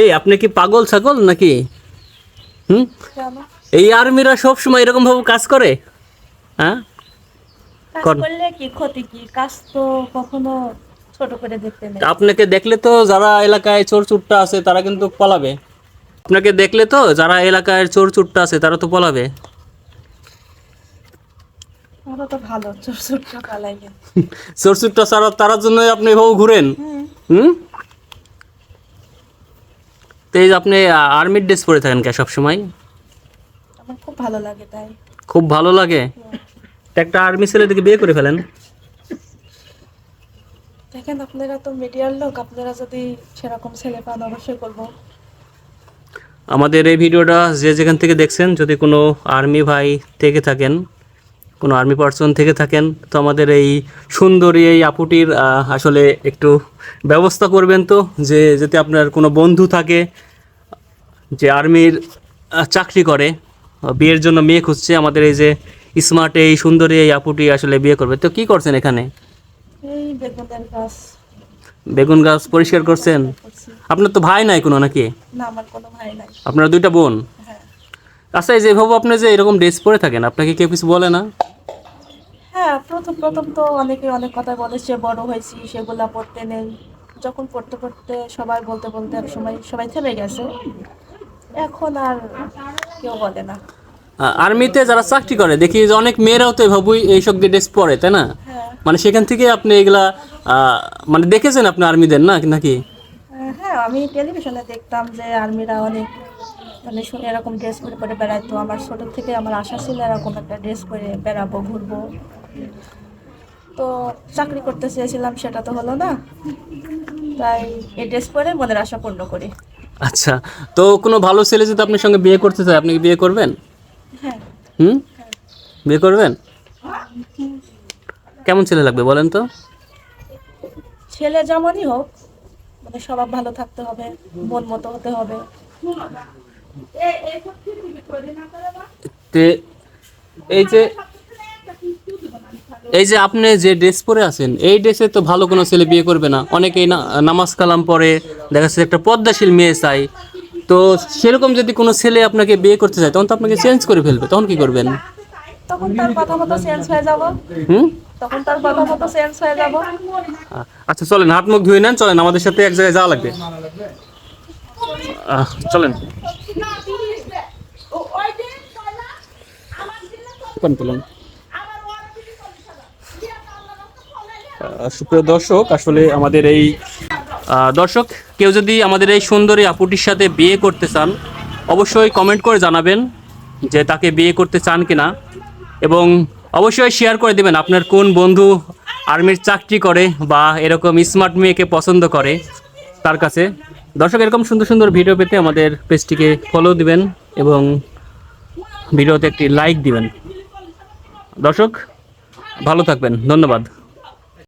এই আপনি কি পাগল ছাগল নাকি? হুম? এই আর্মিরা সব সময় এরকম ভাবে কাজ করে? হ্যাঁ? কাজ করলে কি ক্ষতি কি? কাজ তো কখনো ছোট করে দেখতে নেই। আপনাকে দেখলে তো যারা এলাকায় চোর চুট্টা আছে তারা কিন্তু পলাবে। আপনাকে দেখলে তো যারা এলাকায় চোর চুট্টা আছে তারা তো পলাবে। তো ভালো ছোট ছোট পালাইলে চোর চুট্টা ছাড়া তারার জন্য আপনি এভাবে ঘুরেন? হুম? তো এই যে আপনি আর্মির ড্রেস পরে থাকেন কে সবসময়? আমার খুব ভালো লাগে তাই। খুব ভালো লাগে? তো একটা আর্মি ছেলে থেকে বিয়ে করে ফেলেন। দেখেন আপনারা তো মিডিয়ার লোক আপনারা যদি সেরকম ছেলে পান অবশ্যই করব আমাদের এই ভিডিওটা যে যেখান থেকে দেখছেন যদি কোনো আর্মি ভাই থেকে থাকেন কোনো আর্মি পার্সন থেকে থাকেন তো আমাদের এই সুন্দরী এই আপুটির আসলে একটু ব্যবস্থা করবেন তো যে যাতে আপনার কোনো বন্ধু থাকে যে আর্মির চাকরি করে বিয়ের জন্য মেয়ে খুঁজছে আমাদের এই যে স্মার্ট এই সুন্দরী এই আপুটি আসলে বিয়ে করবে। তো কি করছেন এখানে? গাছ। বেগুন গাছ পরিষ্কার করছেন? আপনার তো ভাই নাই কোনো নাকি? আপনার দুইটা বোন? হ্যাঁ। আচ্ছা এই যে যেভাবে আপনি যে এরকম ড্রেস পরে থাকেন আপনাকে কেউ কিছু বলে না? হ্যাঁ প্রথম প্রথম তো অনেকে অনেক কথা বলে সে বড় হয়েছি সেগুলা পড়তে নেই। যখন পড়তে পড়তে সবাই বলতে বলতে এক সময় সবাই থেমে গেছে। এখন আর কেউ বলে না। আর্মিতে যারা চাকরি করে দেখি যে অনেক মেয়েরাও তো এভাবেই এইসব ড্রেস পরে তাই না? হ্যাঁ। মানে সেখান থেকে আপনি এগুলা মানে দেখেছেন আপনি আর্মিদের না নাকি? হ্যাঁ আমি টেলিভিশনে দেখতাম যে আর্মিরা অনেক মানে এরকম ড্রেস পরে পরে বেড়াইতো আমার ছোট থেকে আমার আশা ছিল এরকম একটা ড্রেস পরে বেড়াবো ঘুরবো। তো চাকরি করতে চেয়েছিলাম সেটা তো হলো না। তাই এই ড্রেস পরে মনের আশা পূর্ণ করি। আচ্ছা তো কোনো ভালো ছেলে যদি আপনার সঙ্গে বিয়ে করতে চায় আপনি কি বিয়ে করবেন? হ্যাঁ। হুম? বিয়ে করবেন? কেমন ছেলে লাগবে বলেন তো? ছেলে যেমনই হোক মানে স্বভাব ভালো থাকতে হবে মন মতো হতে হবে। তে এই যে এই যে আপনি যে ড্রেস পরে আছেন এই ড্রেসে তো ভালো কোনো ছেলে বিয়ে করবে না অনেকেই না নামাজ কালাম পরে দেখা যাচ্ছে একটা পদ্মাশীল মেয়ে চাই তো সেরকম যদি কোনো ছেলে আপনাকে বিয়ে করতে চায় তখন তো আপনাকে চেঞ্জ করে ফেলবে তখন কি করবেন তখন তার কথা মতো চেঞ্জ হয়ে যাব হুম তখন তার কথা মতো চেঞ্জ হয়ে যাব আচ্ছা চলেন হাত মুখ ধুয়ে নেন চলেন আমাদের সাথে এক জায়গায় যাওয়া লাগবে আহ, চলেন সুপ্রিয় দর্শক, আসলে আমাদের এই দর্শক, কেউ যদি আমাদের এই সুন্দরী আপুটির সাথে বিয়ে করতে চান, অবশ্যই কমেন্ট করে জানাবেন যে তাকে বিয়ে করতে চান কিনা। এবং অবশ্যই শেয়ার করে দেবেন আপনার কোন বন্ধু আর্মির চাকরি করে বা এরকম স্মার্ট মেয়েকে পছন্দ করে তার কাছে। দর্শক, এরকম সুন্দর সুন্দর ভিডিও পেতে আমাদের পেজটিকে ফলো দিবেন এবং ভিডিওতে একটি লাইক দিবেন। দর্শক, ভালো থাকবেন। ধন্যবাদ।